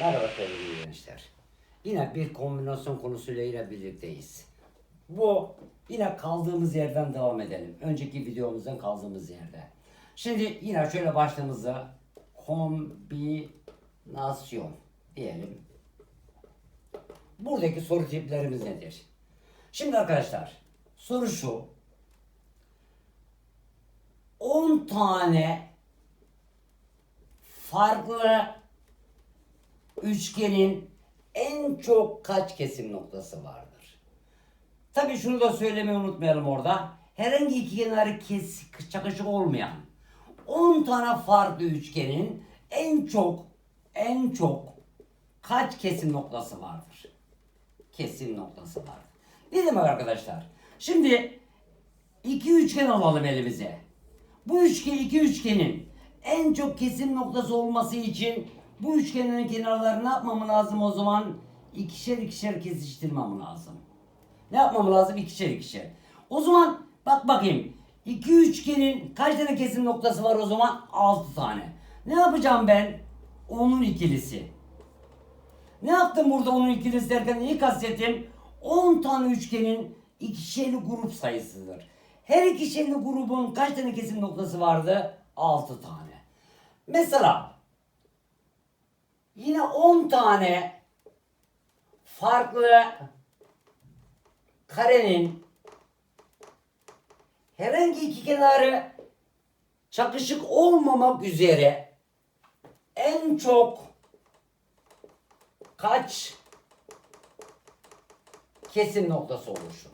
Merhaba sevgili gençler. Yine bir kombinasyon konusuyla yine birlikteyiz. Bu yine kaldığımız yerden devam edelim. Önceki videomuzdan kaldığımız yerde. Şimdi yine şöyle başlığımıza kombinasyon diyelim. Buradaki soru tiplerimiz nedir? Şimdi arkadaşlar soru şu. 10 tane farklı üçgenin en çok kaç kesim noktası vardır? Tabii şunu da söylemeyi unutmayalım orada. Herhangi iki kenarı kes, çakışık olmayan 10 tane farklı üçgenin en çok en çok kaç kesim noktası vardır? Kesim noktası vardır. Ne demek arkadaşlar? Şimdi iki üçgen alalım elimize. Bu üçgen iki üçgenin en çok kesim noktası olması için bu üçgenin kenarlarını ne yapmam lazım o zaman? İkişer ikişer kesiştirmem lazım. Ne yapmam lazım? İkişer ikişer. O zaman bak bakayım. İki üçgenin kaç tane kesim noktası var o zaman? 6 tane. Ne yapacağım ben? Onun ikilisi. Ne yaptım burada onun ikilisi derken neyi kastettim? 10 tane üçgenin ikişerli grup sayısıdır. Her ikişerli grubun kaç tane kesim noktası vardı? 6 tane. Mesela yine 10 tane farklı karenin herhangi iki kenarı çakışık olmamak üzere en çok kaç kesim noktası oluşur?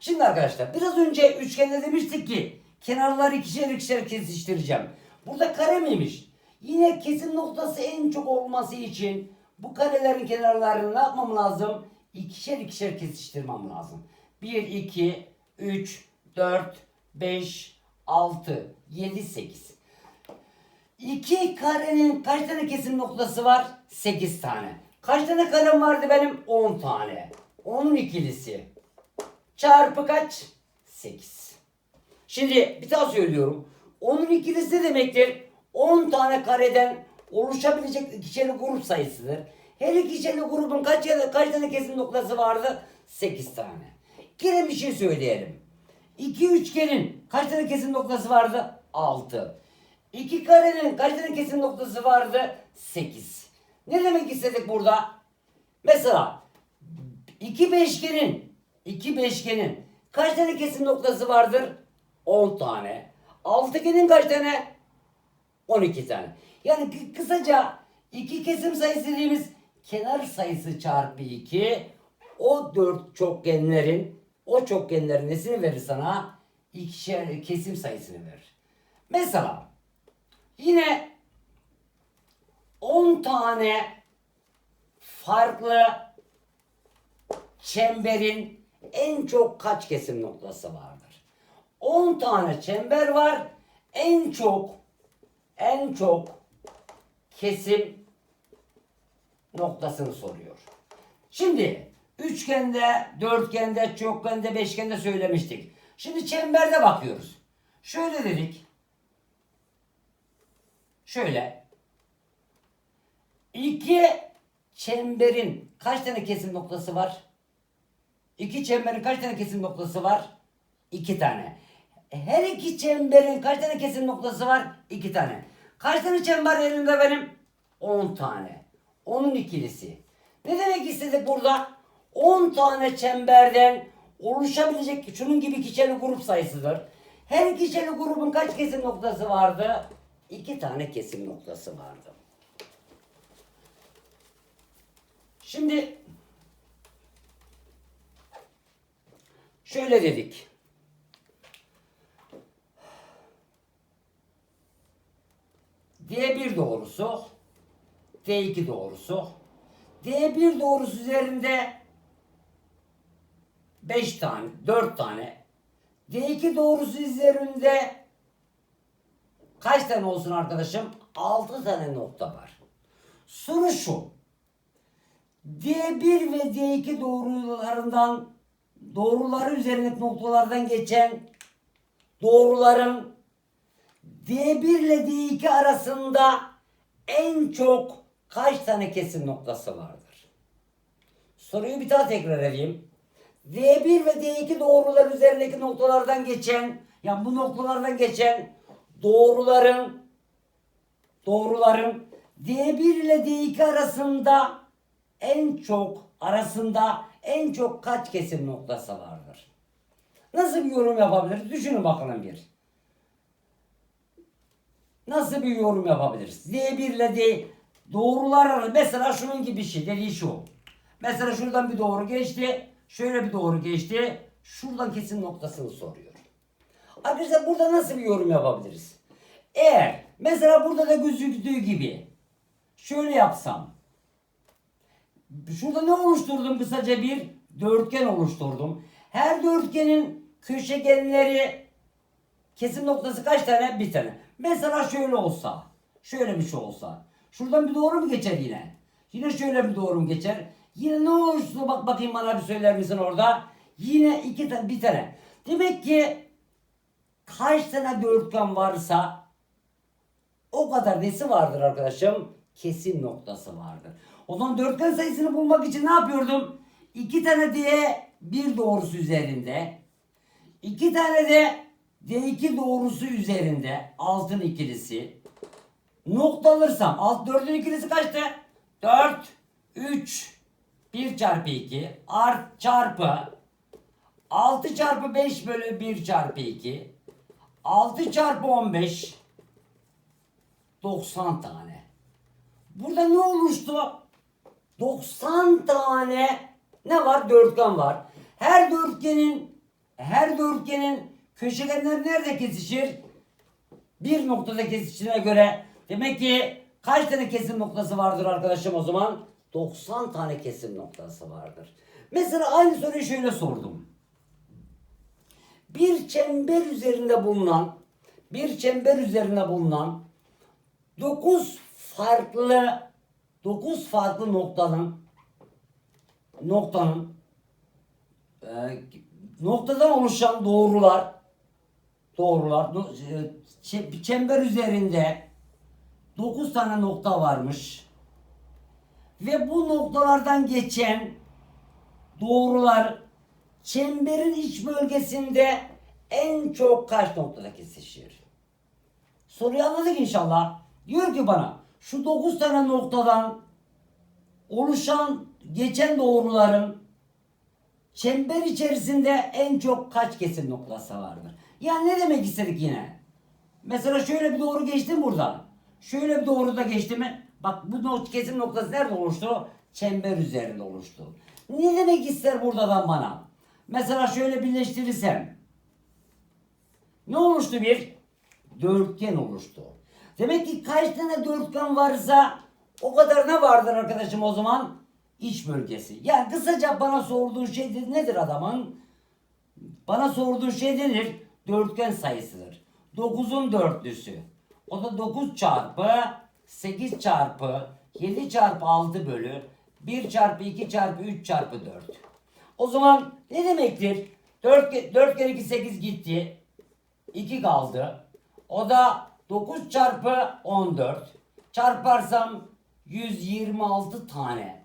Şimdi arkadaşlar biraz önce üçgende demiştik ki kenarları ikişer ikişer kesiştireceğim. Burada kare miymiş? Yine kesim noktası en çok olması için bu karelerin kenarlarını ne yapmam lazım? İkişer ikişer kesiştirmem lazım. 1, 2, 3, 4, 5, 6, 7, 8. İki karenin kaç tane kesim noktası var? 8 tane. Kaç tane karem vardı benim? 10 tane. Onun ikilisi. Çarpı kaç? 8. Şimdi bir daha söylüyorum. Onun ikilisi ne demektir? 10 tane kareden oluşabilecek ikişerli grup sayısıdır. Her ikişerli grubun kaç, kaç tane kesim noktası vardı? 8 tane. Yine bir şey söyleyelim. İki üçgenin kaç tane kesim noktası vardı? 6. İki karenin kaç tane kesim noktası vardı? 8. Ne demek istedik burada? Mesela iki beşgenin iki beşgenin kaç tane kesim noktası vardır? 10 tane. Altıgenin kaç tane? 12 tane. Yani kı- kısaca iki kesim sayısı dediğimiz kenar sayısı çarpı 2 o dört çokgenlerin o çokgenlerin nesini verir sana? İkişer kesim sayısını verir. Mesela yine 10 tane farklı çemberin en çok kaç kesim noktası vardır? 10 tane çember var. En çok en çok kesim noktasını soruyor. Şimdi üçgende, dörtgende, çokgende, beşgende söylemiştik. Şimdi çemberde bakıyoruz. Şöyle dedik. Şöyle. İki çemberin kaç tane kesim noktası var? İki çemberin kaç tane kesim noktası var? İki tane. Her iki çemberin kaç tane kesim noktası var? İki tane. Kaç tane çember elimde benim? On tane. Onun ikilisi. Ne demek istedik burada? 10 tane çemberden oluşabilecek şunun gibi kişili grup sayısıdır. Her kişili grubun kaç kesim noktası vardı? İki tane kesim noktası vardı. Şimdi şöyle dedik. D1 doğrusu, D2 doğrusu, D1 doğrusu üzerinde 5 tane, 4 tane, D2 doğrusu üzerinde kaç tane olsun arkadaşım? 6 tane nokta var. Soru şu. D1 ve D2 doğrularından doğruları üzerindeki noktalardan geçen doğruların D1 ile D2 arasında en çok kaç tane kesim noktası vardır? Soruyu bir daha tekrar edeyim. D1 ve D2 doğrular üzerindeki noktalardan geçen, yani bu noktalardan geçen doğruların doğruların D1 ile D2 arasında en çok arasında en çok kaç kesim noktası vardır? Nasıl bir yorum yapabiliriz? Düşünün bakalım bir. Nasıl bir yorum yapabiliriz? D1 ile D doğrular arasında mesela şunun gibi bir şey dediği şu. Mesela şuradan bir doğru geçti. Şöyle bir doğru geçti. Şuradan kesim noktasını soruyor. Arkadaşlar burada nasıl bir yorum yapabiliriz? Eğer mesela burada da gözüktüğü gibi şöyle yapsam. Şurada ne oluşturdum kısaca bir dörtgen oluşturdum. Her dörtgenin köşegenleri kesim noktası kaç tane? Bir tane. Mesela şöyle olsa. Şöyle bir şey olsa. Şuradan bir doğru mu geçer yine? Yine şöyle bir doğru mu geçer? Yine ne olursa bak bakayım bana bir söyler misin orada? Yine iki tane bir tane. Demek ki kaç tane dörtgen varsa o kadar nesi vardır arkadaşım? Kesim noktası vardır. O zaman dörtgen sayısını bulmak için ne yapıyordum? İki tane diye bir doğrusu üzerinde. iki tane de D2 doğrusu üzerinde altın ikilisi. Nokta alırsam alt dördün ikilisi kaçtı? 4, 3, 1 çarpı 2 art çarpı 6 çarpı 5 bölü 1 çarpı 2 6 çarpı 15 90 tane. Burada ne oluştu? 90 tane ne var? Dörtgen var. Her dörtgenin her dörtgenin köşegenleri nerede kesişir? Bir noktada kesiştiğine göre demek ki kaç tane kesim noktası vardır arkadaşım o zaman? 90 tane kesim noktası vardır. Mesela aynı soruyu şöyle sordum. Bir çember üzerinde bulunan bir çember üzerinde bulunan 9 farklı 9 farklı noktanın noktanın e, noktadan oluşan doğrular doğrular e, çe- çember üzerinde 9 tane nokta varmış. Ve bu noktalardan geçen doğrular çemberin iç bölgesinde en çok kaç noktada kesişir? Soruyu anladık inşallah. Diyor ki bana şu 9 tane noktadan oluşan geçen doğruların çember içerisinde en çok kaç kesim noktası vardır? Yani ne demek istedik yine? Mesela şöyle bir doğru geçti mi buradan? Şöyle bir doğru da geçti mi? Bak bu nok- kesim noktası nerede oluştu? Çember üzerinde oluştu. Ne demek ister buradan bana? Mesela şöyle birleştirirsem ne oluştu bir? Dörtgen oluştu. Demek ki kaç tane dörtgen varsa o kadar ne vardır arkadaşım o zaman? İç bölgesi. Yani kısaca bana sorduğu şey nedir adamın? Bana sorduğu şey nedir? Dörtgen sayısıdır. 9'un dörtlüsü. O da 9 çarpı 8 çarpı 7 çarpı 6 bölü 1 çarpı 2 çarpı 3 çarpı 4. O zaman ne demektir? 4, 4 kere 2 8 gitti. 2 kaldı. O da 9 çarpı 14. Çarparsam 126 tane.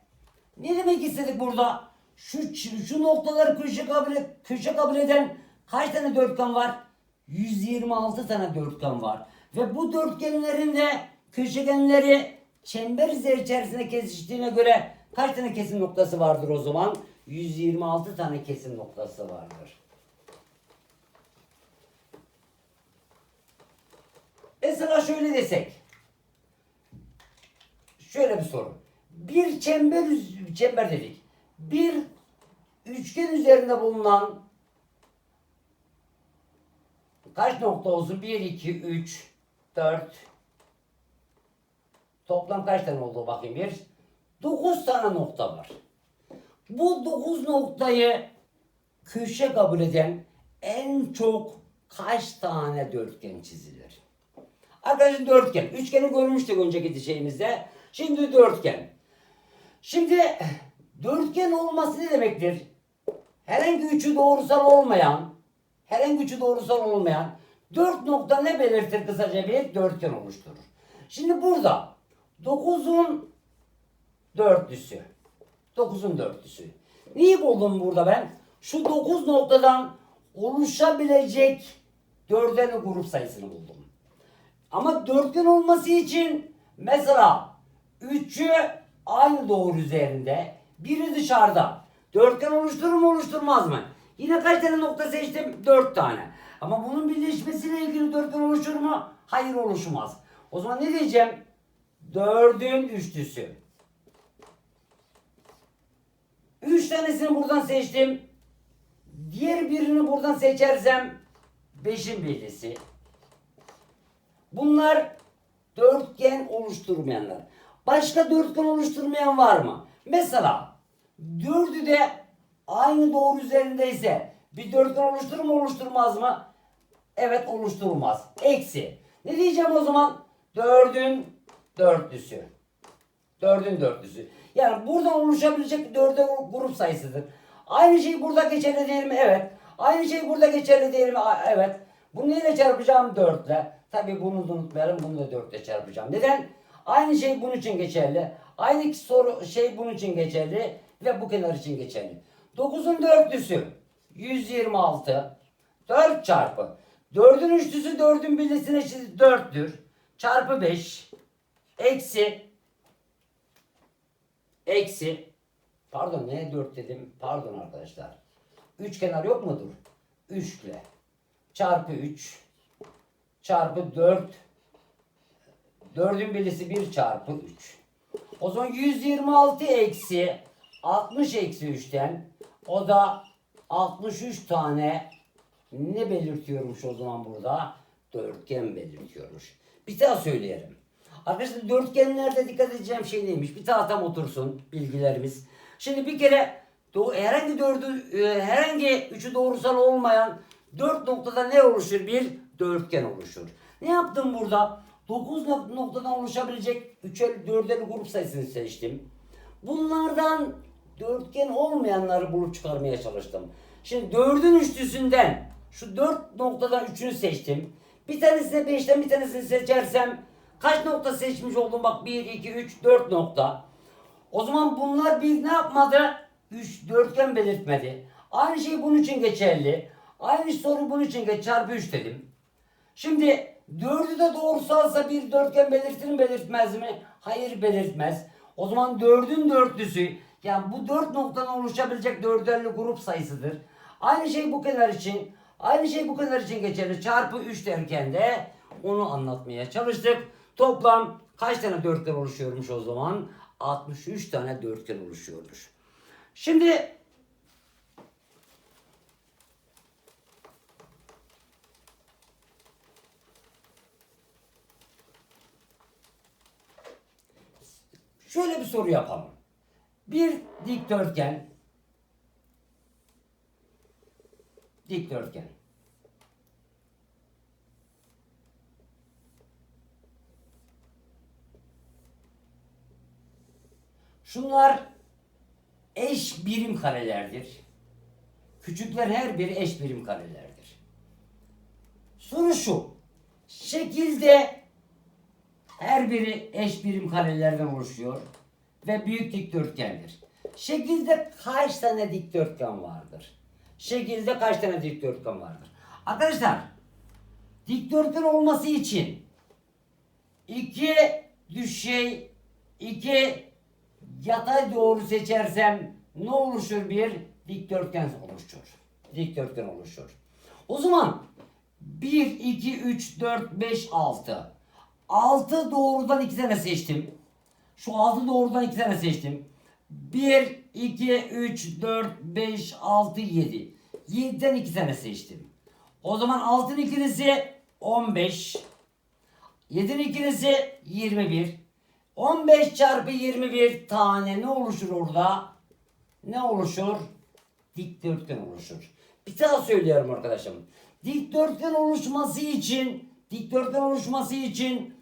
Ne demek istedik burada? Şu şu noktaları köşe kabul köşe kabul eden kaç tane dörtgen var? 126 tane dörtgen var. Ve bu dörtgenlerin de köşegenleri çember içerisinde kesiştiğine göre kaç tane kesim noktası vardır o zaman? 126 tane kesim noktası vardır. Mesela şöyle desek. Şöyle bir soru. Bir çember çember dedik. Bir üçgen üzerinde bulunan kaç nokta olsun? 1 2 3 4 Toplam kaç tane oldu bakayım bir? 9 tane nokta var. Bu 9 noktayı köşe kabul eden en çok kaç tane dörtgen çizilir? Arkadaşlar dörtgen. Üçgeni görmüştük önceki şeyimizde. Şimdi dörtgen. Şimdi dörtgen olması ne demektir? Herhangi üçü doğrusal olmayan, herhangi üçü doğrusal olmayan dört nokta ne belirtir kısaca bir dörtgen oluşturur. Şimdi burada 9'un dörtlüsü. 9'un dörtlüsü. Neyi buldum burada ben? Şu 9 noktadan oluşabilecek dörtgenli grup sayısını buldum. Ama dörtgen olması için mesela 3'ü aynı doğru üzerinde, biri dışarıda. Dörtgen oluşturur mu oluşturmaz mı? Yine kaç tane nokta seçtim? 4 tane. Ama bunun birleşmesiyle ilgili dörtgen oluşur mu? Hayır oluşmaz. O zaman ne diyeceğim? Dördün üçlüsü. Üç tanesini buradan seçtim. Diğer birini buradan seçersem beşin birlisi. Bunlar dörtgen oluşturmayanlar. Başka dörtgen oluşturmayan var mı? Mesela dördü de aynı doğru üzerindeyse bir dörtgen oluşturur mu oluşturmaz mı? Evet oluşturmaz. Eksi. Ne diyeceğim o zaman? Dördün dörtlüsü. Dördün dörtlüsü. Yani buradan oluşabilecek dörde grup sayısıdır. Aynı şey burada geçerli değil mi? Evet. Aynı şey burada geçerli değil mi? Evet. Bunu neyle çarpacağım? Dörtle. Tabi bunu da unutmayalım. Bunu da dörtle çarpacağım. Neden? Aynı şey bunun için geçerli. Aynı soru şey bunun için geçerli. Ve bu kenar için geçerli. 9'un dörtlüsü. 126. 4 çarpı. 4'ün üçlüsü 4'ün birlisine eşit 4'tür. Çarpı 5. Eksi Eksi. Pardon neye 4 dedim? Pardon arkadaşlar. Üç kenar yok mudur? 3 ile. Çarpı 3. Çarpı 4. 4'ün birisi 1 çarpı 3. O zaman 126 eksi 60 eksi 3'ten o da 63 tane ne belirtiyormuş o zaman burada? Dörtgen belirtiyormuş. Bir daha söyleyelim. Arkadaşlar dörtgenlerde dikkat edeceğim şey neymiş? Bir tahtam otursun bilgilerimiz. Şimdi bir kere herhangi dördü, e, herhangi üçü doğrusal olmayan dört noktada ne oluşur? Bir dörtgen oluşur. Ne yaptım burada? 9 noktadan oluşabilecek üçer dördeli grup sayısını seçtim. Bunlardan dörtgen olmayanları bulup çıkarmaya çalıştım. Şimdi dördün üçlüsünden şu dört noktadan üçünü seçtim. Bir tanesine beşten bir tanesini seçersem kaç nokta seçmiş oldum? Bak 1, 2, 3, 4 nokta. O zaman bunlar bir ne yapmadı? Üç dörtgen belirtmedi. Aynı şey bunun için geçerli. Aynı soru bunun için geç çarpı 3 dedim. Şimdi dördü de doğrusalsa bir dörtgen belirtir mi belirtmez mi? Hayır belirtmez. O zaman dördün dörtlüsü yani bu dört noktadan oluşabilecek dörderli grup sayısıdır. Aynı şey bu kenar için. Aynı şey bu kenar için geçerli. Çarpı 3 derken de onu anlatmaya çalıştık. Toplam kaç tane dörtgen oluşuyormuş o zaman? 63 tane dörtgen oluşuyormuş. Şimdi Şöyle bir soru yapalım. Bir dikdörtgen dikdörtgen Şunlar eş birim karelerdir. Küçükler her biri eş birim karelerdir. Soru şu. Şekilde her biri eş birim karelerden oluşuyor ve büyük dikdörtgendir. Şekilde kaç tane dikdörtgen vardır? Şekilde kaç tane dikdörtgen vardır? Arkadaşlar dikdörtgen olması için iki düşey, iki yatay doğru seçersem ne oluşur bir dikdörtgen oluşur. Dikdörtgen oluşur. O zaman 1, 2, 3, 4, 5, 6. 6 doğrudan 2 tane seçtim. Şu 6 doğrudan 2 tane seçtim. 1, 2, 3, 4, 5, 6, 7. 7'den 2 tane seçtim. O zaman 6'nın ikilisi 15. 7'nin ikilisi 21. 15 çarpı 21 tane ne oluşur orada? Ne oluşur? Dikdörtgen oluşur. Bir daha söylüyorum arkadaşım. Dikdörtgen oluşması için dikdörtgen oluşması için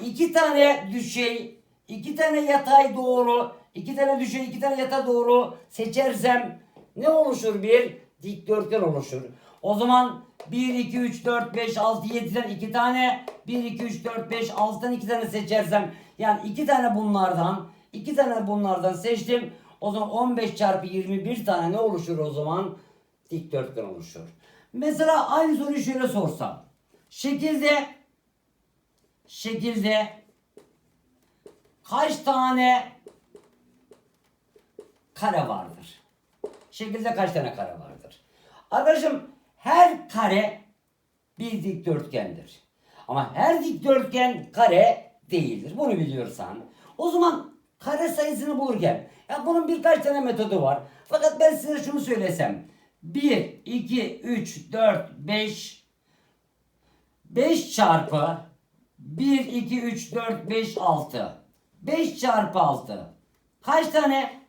iki tane düşey, iki tane yatay doğru, iki tane düşey, iki tane yatay doğru seçersem ne oluşur bir? Dikdörtgen oluşur. O zaman 1, 2, 3, 4, 5, 6, 7'den 2 tane 1, 2, 3, 4, 5, 6'dan 2 tane seçersem yani 2 tane bunlardan İki tane bunlardan seçtim. O zaman 15 çarpı 21 tane ne oluşur o zaman? Dikdörtgen oluşur. Mesela aynı soruyu şöyle sorsam. Şekilde şekilde kaç tane kare vardır? Şekilde kaç tane kare vardır? Arkadaşım her kare bir dikdörtgendir. Ama her dikdörtgen kare değildir. Bunu biliyorsan. O zaman kare sayısını bulurken ya bunun birkaç tane metodu var. Fakat ben size şunu söylesem. 1, 2, 3, 4, 5 5 çarpı 1, 2, 3, 4, 5, 6 5 çarpı 6 Kaç tane?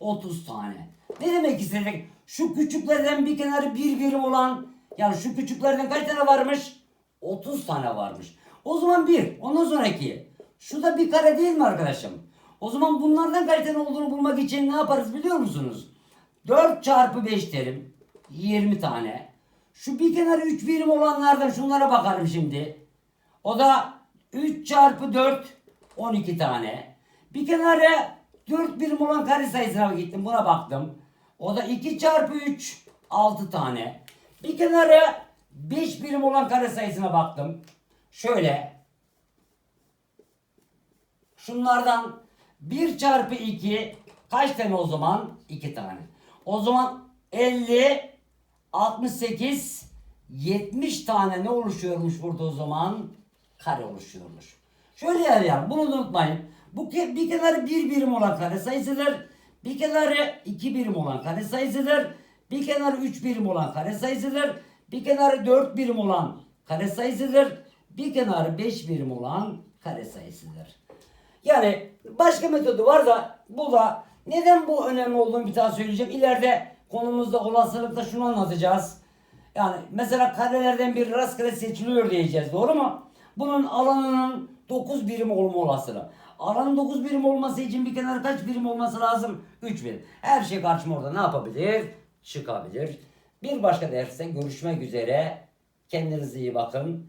30 tane. Ne demek istedik? Şu küçüklerden bir kenarı bir birim olan yani şu küçüklerden kaç tane varmış? 30 tane varmış. O zaman bir. Ondan sonraki. Şu da bir kare değil mi arkadaşım? O zaman bunlardan kaç tane olduğunu bulmak için ne yaparız biliyor musunuz? 4 çarpı 5 derim. 20 tane. Şu bir kenarı 3 birim olanlardan şunlara bakarım şimdi. O da 3 çarpı 4 12 tane. Bir kenarı 4 birim olan kare sayısına gittim. Buna baktım. O da 2 çarpı 3 6 tane. Bir kenarı 5 birim olan kare sayısına baktım. Şöyle. Şunlardan 1 çarpı 2 kaç tane o zaman? 2 tane. O zaman 50 68 70 tane ne oluşuyormuş burada o zaman? Kare oluşuyormuş. Şöyle yer yani bunu unutmayın. Bu ke- bir kenarı bir birim olan kare sayısıdır. Bir kenarı iki birim olan kare sayısıdır. Bir kenarı üç birim olan kare sayısıdır. Bir kenarı dört birim olan kare sayısıdır. Bir kenarı beş birim olan kare sayısıdır. Yani başka metodu var da bu da neden bu önemli olduğunu bir daha söyleyeceğim. İleride konumuzda olasılıkta şunu anlatacağız. Yani mesela karelerden bir rastgele seçiliyor diyeceğiz. Doğru mu? Bunun alanının 9 birim olma olasılığı. Alanın 9 birim olması için bir kenarı kaç birim olması lazım? 3 birim. Her şey karşıma orada ne yapabilir? Çıkabilir. Bir başka derste görüşmek üzere. Kendinize iyi bakın.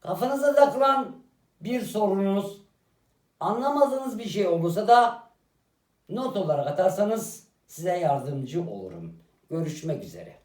Kafanıza takılan bir sorunuz, anlamadığınız bir şey olursa da not olarak atarsanız size yardımcı olurum. Görüşmek üzere.